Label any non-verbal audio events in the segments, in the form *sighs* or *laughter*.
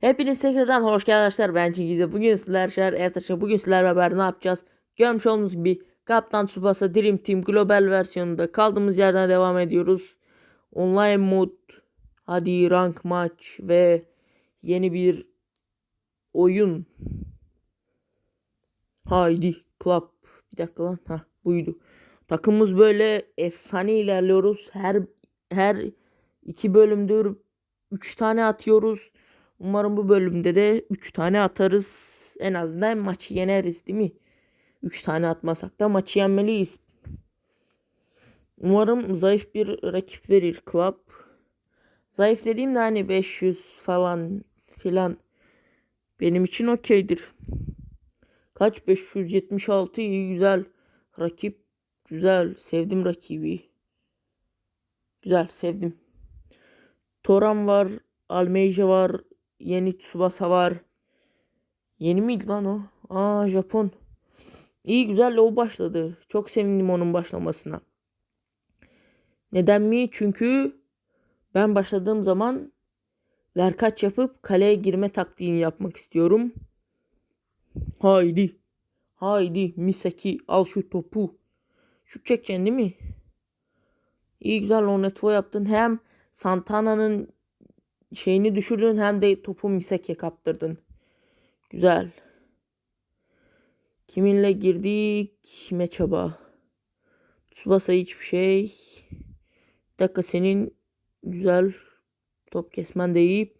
Hepiniz tekrardan hoş geldiniz arkadaşlar. Ben Çingiz'e. Bugün sizler şer arkadaşlar. Bugün sizlerle beraber ne yapacağız? Görmüş olduğunuz gibi Kaptan Tsubasa Dream Team Global versiyonunda kaldığımız yerden devam ediyoruz. Online mod, hadi rank maç ve yeni bir oyun. Haydi club. Bir dakika lan. Ha buydu. Takımımız böyle efsane ilerliyoruz. Her her iki bölümdür 3 tane atıyoruz. Umarım bu bölümde de 3 tane atarız. En azından maçı yeneriz değil mi? 3 tane atmasak da maçı yenmeliyiz. Umarım zayıf bir rakip verir Club. Zayıf dediğim de hani 500 falan filan benim için okeydir. Kaç 576 iyi güzel rakip güzel sevdim rakibi. Güzel sevdim. Toran var, Almeida var, yeni Tsubasa var. Yeni miydi lan o? Aa Japon. İyi güzel o başladı. Çok sevindim onun başlamasına. Neden mi? Çünkü ben başladığım zaman verkaç yapıp kaleye girme taktiğini yapmak istiyorum. Haydi. Haydi Misaki al şu topu. Şut çekeceksin değil mi? İyi güzel Onetvo yaptın. Hem Santana'nın şeyini düşürdün hem de topu Misaki'ye kaptırdın. Güzel. Kiminle girdik? Meçaba. Tsubasa hiçbir şey. Bir dakika senin güzel top kesmen de iyi.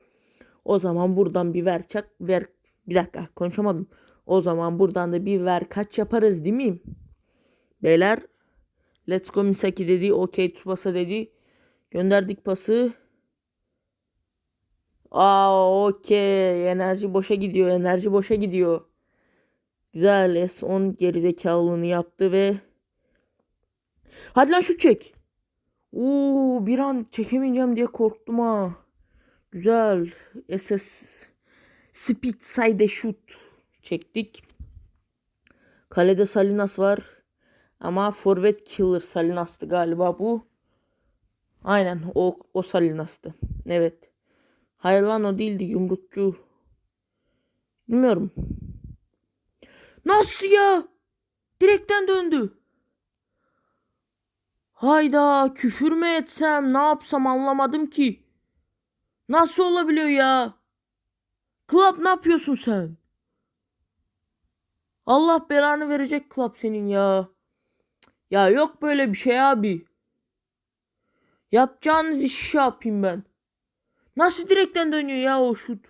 O zaman buradan bir ver çak ver. Bir dakika konuşamadım. O zaman buradan da bir ver kaç yaparız değil mi? Beyler Let's go Misaki dedi. Okey Tsubasa dedi. Gönderdik pası. Aa okey. Enerji boşa gidiyor. Enerji boşa gidiyor. Güzel. S10 gerizekalılığını yaptı ve Hadi lan şut çek. Oo bir an çekemeyeceğim diye korktum ha. Güzel. SS Speed side shoot çektik. Kalede Salinas var. Ama forvet killer Salinas'tı galiba bu. Aynen o, o Salinas'tı. Evet. Hayır lan o değildi yumrukçu. Bilmiyorum. Nasıl ya? Direkten döndü. Hayda küfür mü etsem ne yapsam anlamadım ki. Nasıl olabiliyor ya? Club ne yapıyorsun sen? Allah belanı verecek Club senin ya. Ya yok böyle bir şey abi. Yapacağınız işi yapayım ben. Nasıl direkten dönüyor ya o şut?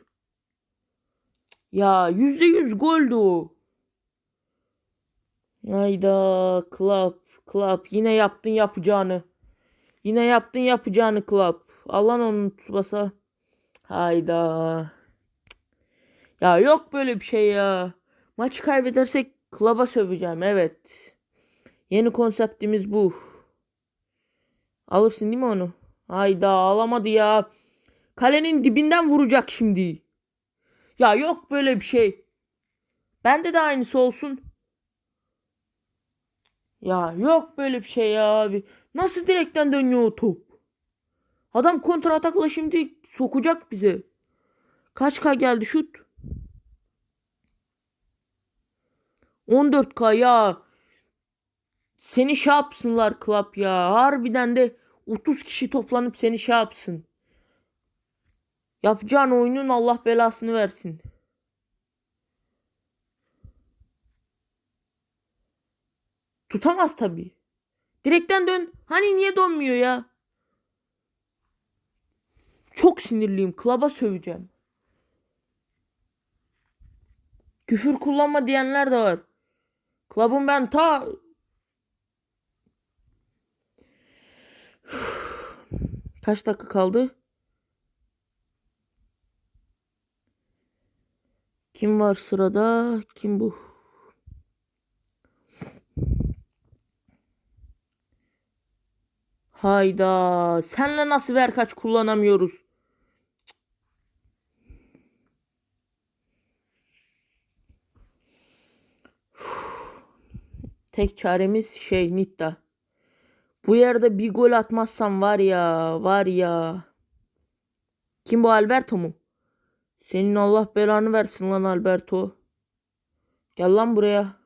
Ya yüzde yüz goldü o. Hayda Club, Club yine yaptın yapacağını. Yine yaptın yapacağını Club. Allah'ın onu tutmasa. Hayda. Ya yok böyle bir şey ya. Maçı kaybedersek Club'a söveceğim evet. Yeni konseptimiz bu. Alırsın değil mi onu? Hayda alamadı ya. Kalenin dibinden vuracak şimdi. Ya yok böyle bir şey. Bende de aynısı olsun. Ya yok böyle bir şey ya abi. Nasıl direkten dönüyor o top? Adam kontra atakla şimdi sokacak bize. Kaç K geldi şut? 14K ya. Seni şey yapsınlar club ya. Harbiden de 30 kişi toplanıp seni şey yapsın. Yapacağın oyunun Allah belasını versin. Tutamaz tabii. Direkten dön. Hani niye dönmüyor ya? Çok sinirliyim. Klaba söveceğim. Küfür kullanma diyenler de var. Klabın ben ta *sighs* Kaç dakika kaldı? Kim var sırada? Kim bu? Hayda. Senle nasıl ver kaç kullanamıyoruz? Tek çaremiz şey Nitta. Bu yerde bir gol atmazsam var ya var ya. Kim bu Alberto mu? Senin Allah belanı versin lan Alberto. Gel lan buraya.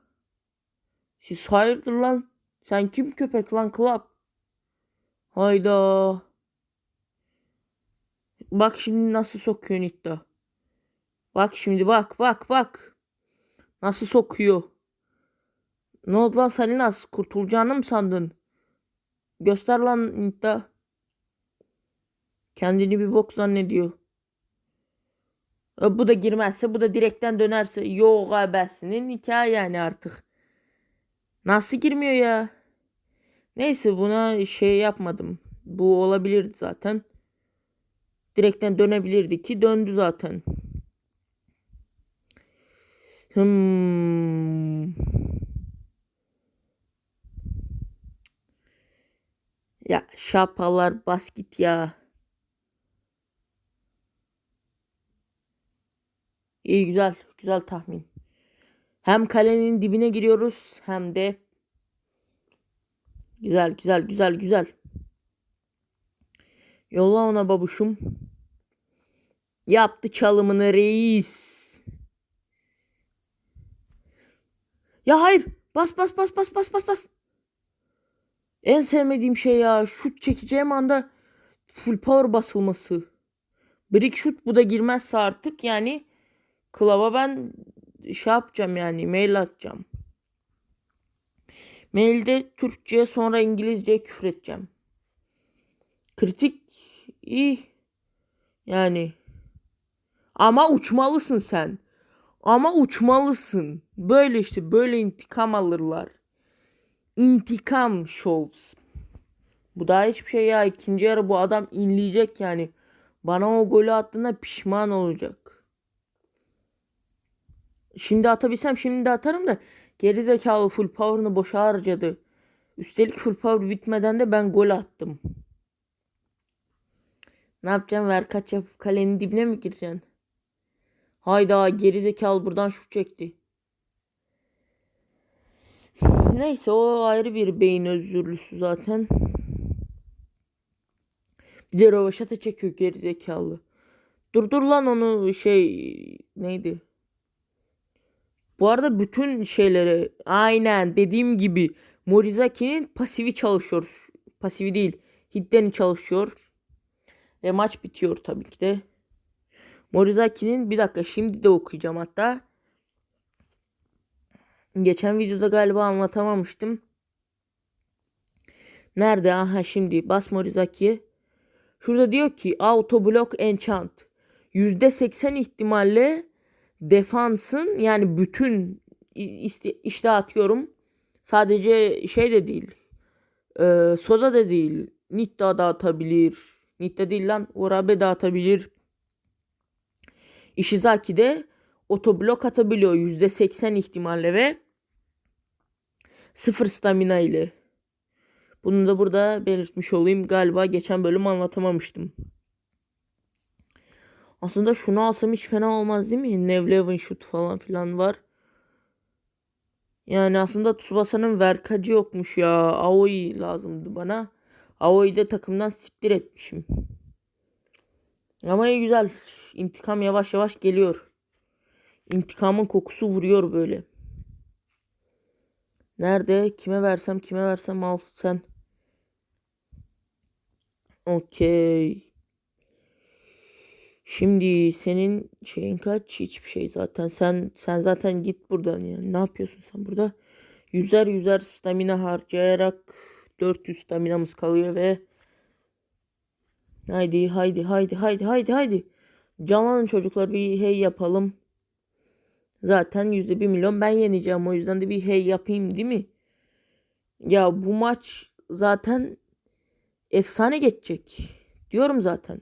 Siz hayırdır lan? Sen kim köpek lan Club? Hayda. Bak şimdi nasıl sokuyor iddia. Bak şimdi bak bak bak. Nasıl sokuyor. Ne oldu lan Salinas? Kurtulacağını mı sandın? Göster lan iddia. Kendini bir bok zannediyor. E, Bu da girmezse bu da direkten dönerse yok abesinin hikaye yani artık. Nasıl girmiyor ya? Neyse buna şey yapmadım. Bu olabilirdi zaten. Direkten dönebilirdi ki döndü zaten. Hmm. Ya şapalar bas git ya. İyi güzel. Güzel tahmin. Hem kalenin dibine giriyoruz hem de güzel güzel güzel güzel. Yolla ona babuşum. Yaptı çalımını reis. Ya hayır. Bas bas bas bas bas bas bas. En sevmediğim şey ya. Şut çekeceğim anda full power basılması. Brick şut bu da girmezse artık yani Klaba ben şey yapacağım yani mail atacağım. Mailde Türkçe sonra İngilizce küfür edeceğim. Kritik iyi. Yani. Ama uçmalısın sen. Ama uçmalısın. Böyle işte böyle intikam alırlar. İntikam shows. Bu daha hiçbir şey ya. ikinci yarı bu adam inleyecek yani. Bana o golü attığında pişman olacak. Şimdi atabilsem şimdi de atarım da gerizekalı full power'ını boşa harcadı. Üstelik full power bitmeden de ben gol attım. Ne yapacağım? Ver kaç yapıp kalenin dibine mi gireceksin? Hayda gerizekalı buradan şut çekti. Neyse o ayrı bir beyin özürlüsü zaten. Bir de rövaşata çekiyor gerizekalı. Durdur lan onu şey neydi? Bu arada bütün şeyleri aynen dediğim gibi Morizaki'nin pasifi çalışıyor. Pasifi değil. Hiddeni çalışıyor. Ve maç bitiyor tabii ki de. Morizaki'nin bir dakika şimdi de okuyacağım hatta. Geçen videoda galiba anlatamamıştım. Nerede? Aha şimdi bas Morizaki'ye. Şurada diyor ki auto block enchant. %80 ihtimalle defansın yani bütün işte, atıyorum sadece şey de değil e, soda da değil Nitta da atabilir Nitta değil lan Orabe de atabilir Ishizaki de otoblok atabiliyor %80 ihtimalle ve sıfır stamina ile. Bunu da burada belirtmiş olayım. Galiba geçen bölüm anlatamamıştım aslında şunu alsam hiç fena olmaz değil mi? Nevlevin şut falan filan var. Yani aslında Tsubasa'nın verkacı yokmuş ya. Aoi lazımdı bana. Aoi'yi de takımdan siktir etmişim. Ama iyi güzel. İntikam yavaş yavaş geliyor. İntikamın kokusu vuruyor böyle. Nerede? Kime versem kime versem al sen. Okey. Şimdi senin şeyin kaç? Hiçbir şey zaten. Sen sen zaten git buradan yani. Ne yapıyorsun sen burada? Yüzer yüzer stamina harcayarak 400 staminamız kalıyor ve haydi haydi haydi haydi haydi haydi. Canlanın çocuklar bir hey yapalım. Zaten yüzde bir milyon ben yeneceğim. O yüzden de bir hey yapayım değil mi? Ya bu maç zaten efsane geçecek. Diyorum zaten.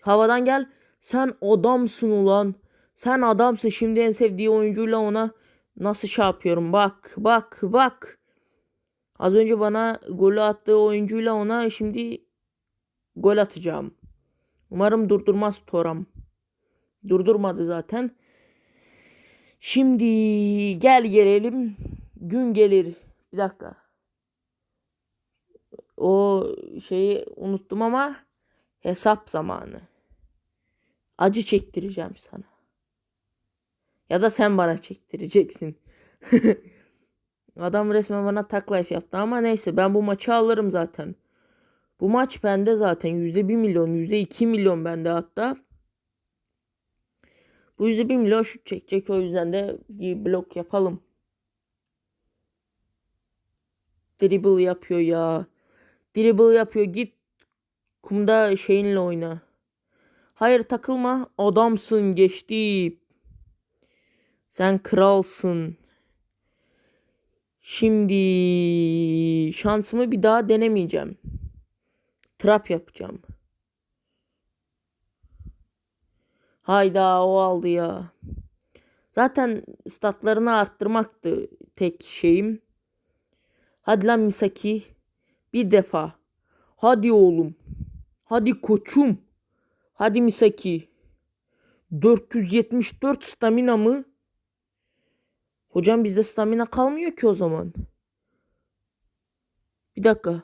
Havadan gel. Sen adamsın ulan. Sen adamsın. Şimdi en sevdiği oyuncuyla ona nasıl şey yapıyorum. Bak bak bak. Az önce bana golü attığı oyuncuyla ona şimdi gol atacağım. Umarım durdurmaz Toram. Durdurmadı zaten. Şimdi gel gelelim. Gün gelir. Bir dakika. O şeyi unuttum ama hesap zamanı. Acı çektireceğim sana. Ya da sen bana çektireceksin. *laughs* Adam resmen bana tak life yaptı ama neyse ben bu maçı alırım zaten. Bu maç bende zaten yüzde bir milyon yüzde iki milyon bende hatta. Bu yüzde bir milyon şut çekecek o yüzden de bir blok yapalım. Dribble yapıyor ya. Dribble yapıyor git kumda şeyinle oyna. Hayır takılma adamsın geçti. Sen kralsın. Şimdi şansımı bir daha denemeyeceğim. Trap yapacağım. Hayda o aldı ya. Zaten statlarını arttırmaktı tek şeyim. Hadi lan Misaki. Bir defa. Hadi oğlum. Hadi koçum. Hadi Misaki. 474 stamina mı? Hocam bizde stamina kalmıyor ki o zaman. Bir dakika.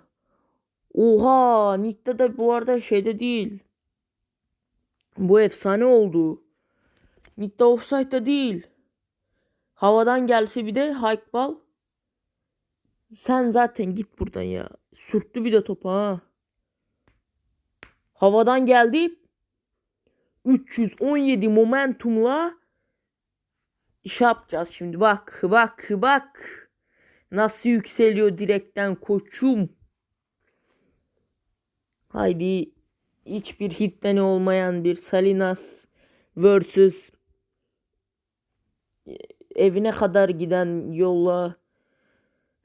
Oha, Nick'te de bu arada şeyde değil. Bu efsane oldu. Nick'te offside'da değil. Havadan gelse bir de hike ball. Sen zaten git buradan ya. Sürttü bir de topa ha. Havadan geldi. 317 momentumla iş yapacağız şimdi. Bak bak bak. Nasıl yükseliyor direkten koçum. Haydi hiçbir hitten olmayan bir Salinas versus evine kadar giden yolla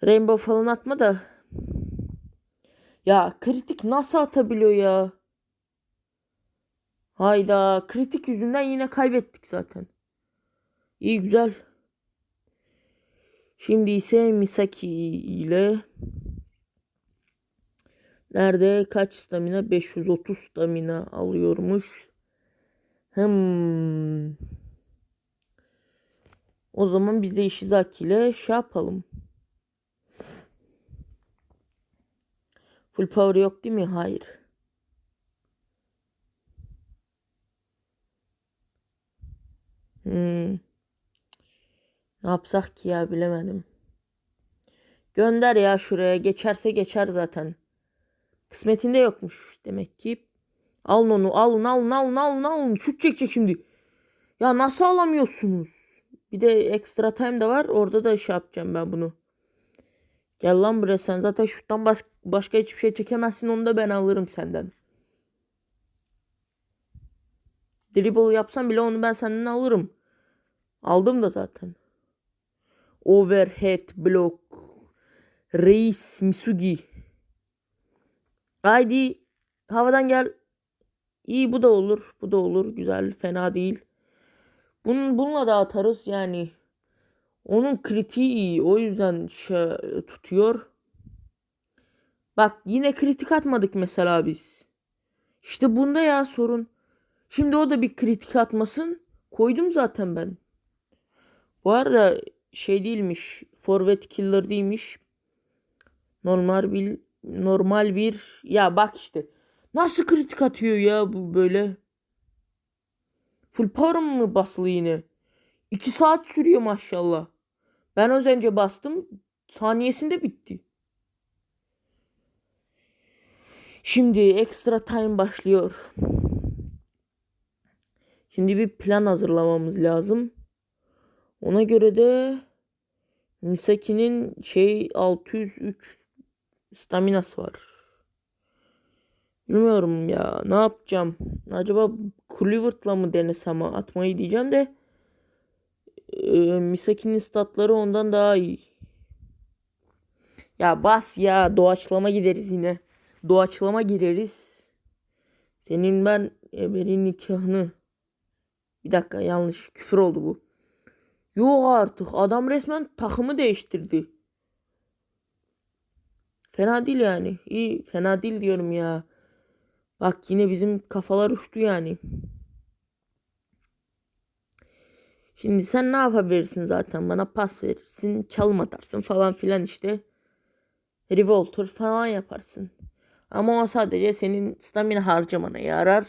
Rainbow falan atma da ya kritik nasıl atabiliyor ya? Hayda kritik yüzünden yine kaybettik zaten. İyi güzel. Şimdi ise Misaki ile nerede kaç stamina? 530 stamina alıyormuş. Hmm. O zaman biz de Ishizaki ile şey yapalım. Full power yok değil mi? Hayır. Yapsak ki ya bilemedim. Gönder ya şuraya. Geçerse geçer zaten. Kısmetinde yokmuş demek ki. Alın onu alın alın alın alın alın. Şut çekecek şimdi. Ya nasıl alamıyorsunuz? Bir de extra time de var. Orada da şey yapacağım ben bunu. Gel lan buraya sen zaten şuttan bas başka hiçbir şey çekemezsin. Onu da ben alırım senden. Dribble yapsam bile onu ben senden alırım. Aldım da zaten. Overhead block. Reis Misugi. Haydi havadan gel. İyi bu da olur. Bu da olur. Güzel. Fena değil. Bunun, bununla da atarız yani. Onun kritiği iyi. O yüzden şey tutuyor. Bak yine kritik atmadık mesela biz. İşte bunda ya sorun. Şimdi o da bir kritik atmasın. Koydum zaten ben. Bu arada şey değilmiş. Forvet killer değilmiş. Normal bir normal bir ya bak işte. Nasıl kritik atıyor ya bu böyle. Full power mı basılı yine? 2 saat sürüyor maşallah. Ben az önce bastım. Saniyesinde bitti. Şimdi extra time başlıyor. Şimdi bir plan hazırlamamız lazım. Ona göre de Misaki'nin şey 603 staminası var. Bilmiyorum ya ne yapacağım. Acaba Kluivert'la mı denesem atmayı diyeceğim de e, Misaki'nin statları ondan daha iyi. Ya bas ya doğaçlama gideriz yine. Doğaçlama gireriz. Senin ben Eber'in nikahını. Bir dakika yanlış küfür oldu bu. Yok artık adam resmen takımı değiştirdi. Fena değil yani. İyi fena değil diyorum ya. Bak yine bizim kafalar uçtu yani. Şimdi sen ne yapabilirsin zaten bana pas verirsin, çalım atarsın falan filan işte. Revolter falan yaparsın. Ama o sadece senin stamina harcamana yarar.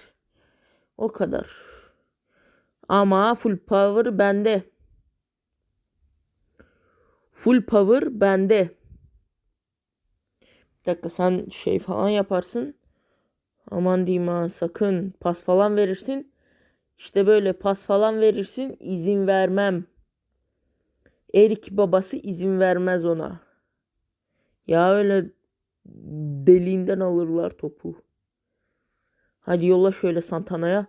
O kadar. Ama full power bende. Full power bende. Bir dakika sen şey falan yaparsın. Aman diyeyim ha sakın pas falan verirsin. İşte böyle pas falan verirsin izin vermem. Erik babası izin vermez ona. Ya öyle deliğinden alırlar topu. Hadi yolla şöyle Santana'ya.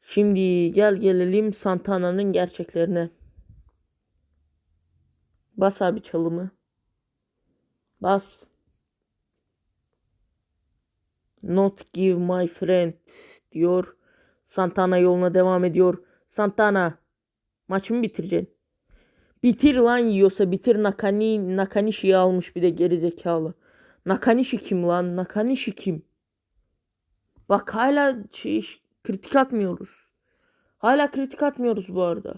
Şimdi gel gelelim Santana'nın gerçeklerine. Bas abi çalımı. Bas. Not give my friend diyor. Santana yoluna devam ediyor. Santana maçımı bitireceksin. Bitir lan yiyorsa bitir Nakani Nakanishi'yi almış bir de geri zekalı. Nakanishi kim lan? Nakanishi kim? Bak hala şey, kritik atmıyoruz. Hala kritik atmıyoruz bu arada.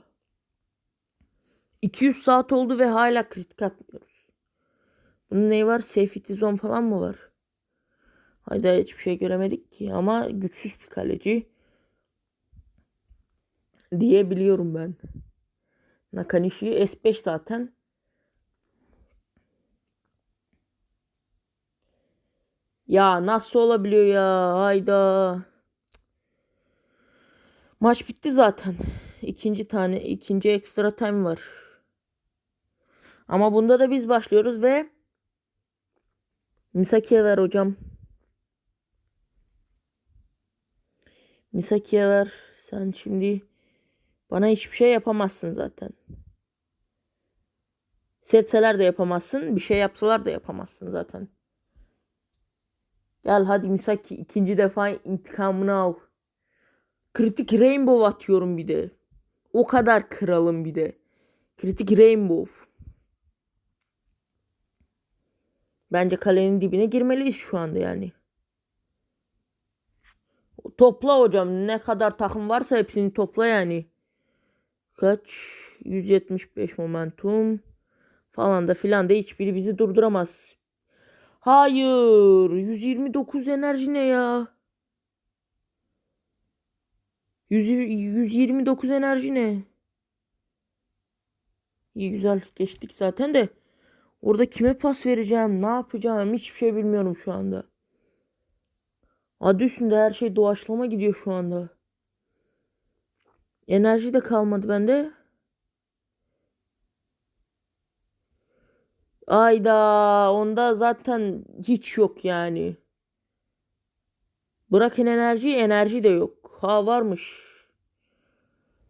200 saat oldu ve hala kritik atmıyoruz. Bunun neyi var? Safety zone falan mı var? Hayda hiçbir şey göremedik ki ama güçsüz bir kaleci diyebiliyorum ben. Nakanishi S5 zaten. Ya nasıl olabiliyor ya? Hayda. Maç bitti zaten. İkinci tane, ikinci ekstra time var. Ama bunda da biz başlıyoruz ve Misaki'ye ver hocam. Misaki'ye ver. Sen şimdi bana hiçbir şey yapamazsın zaten. Setseler de yapamazsın. Bir şey yapsalar da yapamazsın zaten. Gel hadi Misaki ikinci defa intikamını al. Kritik Rainbow atıyorum bir de. O kadar kralım bir de. Kritik Rainbow. Bence kalenin dibine girmeliyiz şu anda yani. Topla hocam. Ne kadar takım varsa hepsini topla yani. Kaç? 175 momentum falan da filan da hiçbiri bizi durduramaz. Hayır. 129 enerji ne ya? 100, 129 enerji ne? İyi güzel geçtik zaten de. Orada kime pas vereceğim? Ne yapacağım? Hiçbir şey bilmiyorum şu anda. Adı üstünde her şey doğaçlama gidiyor şu anda. Enerji de kalmadı bende. Ayda onda zaten hiç yok yani. Bırakın enerji, enerji de yok. Ha varmış.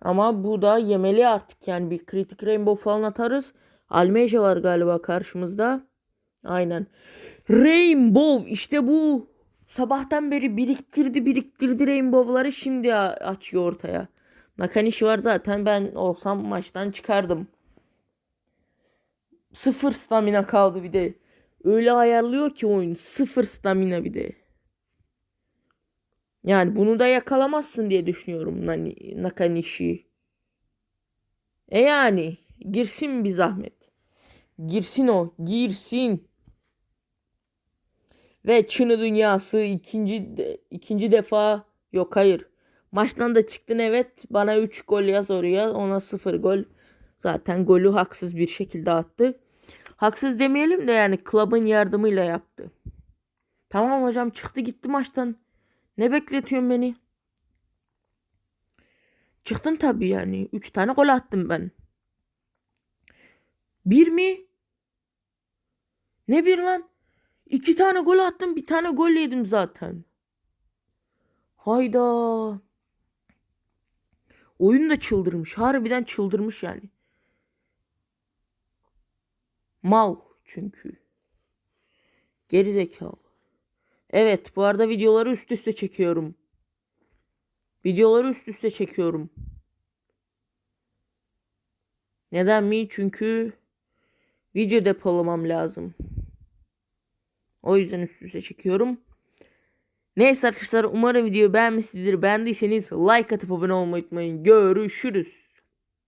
Ama bu da yemeli artık yani bir kritik rainbow falan atarız. Almeja var galiba karşımızda. Aynen. Rainbow işte bu. Sabahtan beri biriktirdi biriktirdi rainbow'ları şimdi açıyor ortaya. Nakanishi var zaten ben olsam maçtan çıkardım. Sıfır stamina kaldı bir de. Öyle ayarlıyor ki oyun. Sıfır stamina bir de. Yani bunu da yakalamazsın diye düşünüyorum Nakanishi. E yani girsin bir zahmet. Girsin o. Girsin. Ve Çin'i dünyası ikinci de, ikinci defa yok hayır. Maçtan da çıktın evet. Bana 3 gol yaz oraya. Ona 0 gol. Zaten golü haksız bir şekilde attı. Haksız demeyelim de yani klubun yardımıyla yaptı. Tamam hocam çıktı gitti maçtan. Ne bekletiyorsun beni? Çıktın tabii yani. 3 tane gol attım ben. Bir mi? Ne bir lan? İki tane gol attım bir tane gol yedim zaten. Hayda. Oyun da çıldırmış. Harbiden çıldırmış yani. Mal çünkü. Geri zekalı. Evet bu arada videoları üst üste çekiyorum. Videoları üst üste çekiyorum. Neden mi? Çünkü video depolamam lazım. O yüzden üst üste çekiyorum. Neyse arkadaşlar umarım videoyu beğenmişsinizdir. Beğendiyseniz like atıp abone olmayı unutmayın. Görüşürüz.